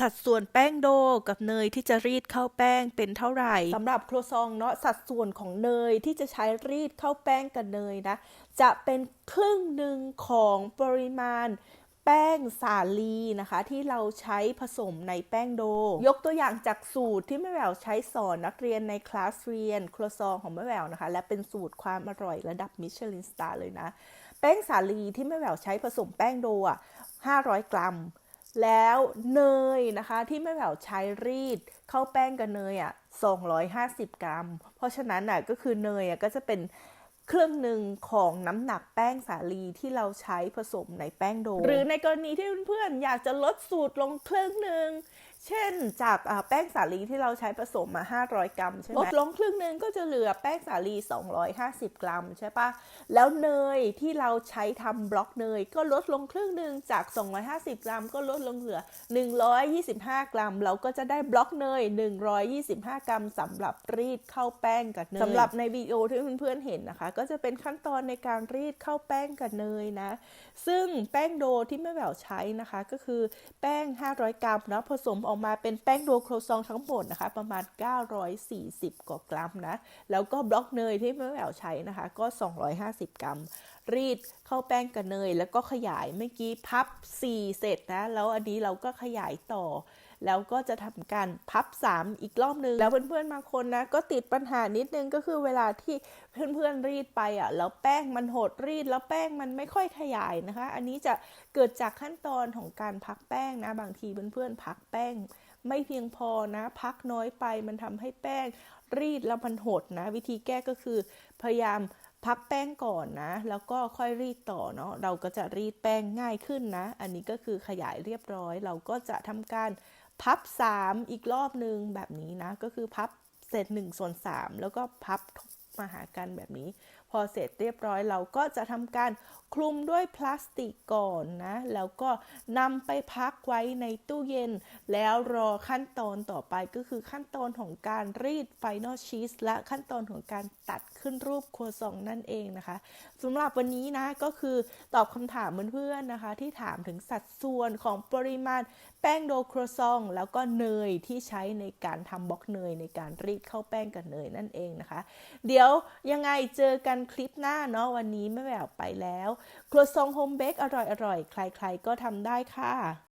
สัดส่วนแป้งโดกับเนยที่จะรีดเข้าแป้งเป็นเท่าไหร่สำหรับครัวซองเนาะสัดส่วนของเนยที่จะใช้รีดเข้าแป้งกับเนยนะ จะเป็นครึ่งหนึ่งของปริมาณแป้งสาลีนะคะ ที่เราใช้ผสมในแป้งโด ยกตัวอย่างจากสูตรที่แม่แววใช้สอนนักเรียนในคลาสเรียน ครัวซองของแม่แววนะคะ และเป็นสูตรความอร่อยระดับมิชลินสตาร์เลยนะ แป้งสาลีที่แม่แววใช้ผสมแป้งโดอะ500 กรัม แล้วเนยนะคะที่แม่แหววใช้รีดเข้าแป้งกับเนยอะ250 กรัม เพราะฉะนั้นอะก็คือเนยอะก็จะเป็นเครื่องหนึ่งของน้ำหนักแป้งสาลีที่เราใช้ผสมในแป้งโด หรือในกรณีที่เพื่อนๆอยากจะลดสูตรลงครึ่งหนึ่ง เช่นจากอ่าแป้งสาลีที่เราใช้ผสมมา 500 กรัมใช่ไหมลดลงครึ่งหนึ่งก็จะเหลือแป้งสาลี 250 กรัมใช่ปะแล้วเนยที่เราใช้ทำบล็อกเนย ก็ลดลงครึ่งหนึ่งจาก 250 กรัม ก็ลดลงเหลือ 125 กรัม เราก็จะได้บล็อกเนย 125 กรัมสำหรับรีดเข้าแป้งกับเนยสำหรับในวิดีโอที่เพื่อนๆเห็นนะคะ ก็จะเป็นขั้นตอนในการรีดเข้าแป้งกับเนยนะ ซึ่งแป้งโดที่แม่แหววใช้นะคะ ก็คือแป้ง 500 กรัมนะผสมออกมาเป็นแป้งโดโครซองทั้งหมดนะคะ ประมาณ 940 กว่ากรัมนะ แล้วก็บล็อกเนยที่แม่แหววใช้นะคะ ก็ 250 กรัม รีดเข้าแป้งกับเนย แล้วก็ขยายเมื่อกี้พับ 4 เสร็จนะ แล้วอันนี้เราก็ขยายต่อ แล้วก็จะทำการพับ 3 อีกรอบนึง แล้วเพื่อนๆบางคนนะก็ติดปัญหานิดนึงก็คือเวลาที่เพื่อนๆรีดไปอะแล้วแป้งมันหดรีด แล้วแป้งมันไม่ค่อยขยายนะคะ อันนี้จะเกิดจากขั้นตอนของการพักแป้งนะบางทีเพื่อนๆพักแป้งไม่เพียงพอนะ พักน้อยไปมันทำให้แป้งรีดแล้วมันหดนะ วิธีแก้ก็คือพยายามพักแป้งก่อนนะ แล้วก็ค่อยรีดต่อเนาะเราก็จะรีดแป้งง่ายขึ้นนะ อันนี้ก็คือขยายเรียบร้อย เราก็จะทำการ พับ 3 อีกรอบหนึ่งแบบนี้นะ ก็คือพับเศษ1ส่วน3แล้วก็พับมาหากันแบบนี้ พอเสร็จเรียบร้อยเราก็จะทำการคลุมด้วยพลาสติกก่อนนะ แล้วก็นำไปพักไว้ในตู้เย็น แล้วรอขั้นตอนต่อไปก็คือขั้นตอนของการรีดไฟนอลชีสและขั้นตอนของการตัดขึ้นรูปครัวซองนั่นเองนะคะสำหรับวันนี้นะก็คือตอบคำถามเพื่อนๆนะคะ ที่ถามถึงสัดส่วนของปริมาณแป้งโดครัวซอง แล้วก็เนยที่ใช้ในการทำบล็อกเนยในการรีดเข้าแป้งกับเนยนั่นเองนะคะ เดี๋ยวยังไงเจอกันคลิปหน้าเนาะวันนี้แม่แววไปแล้ว ครัวซองโฮมเบกอร่อยๆ ใครๆ ก็ทำได้ค่ะ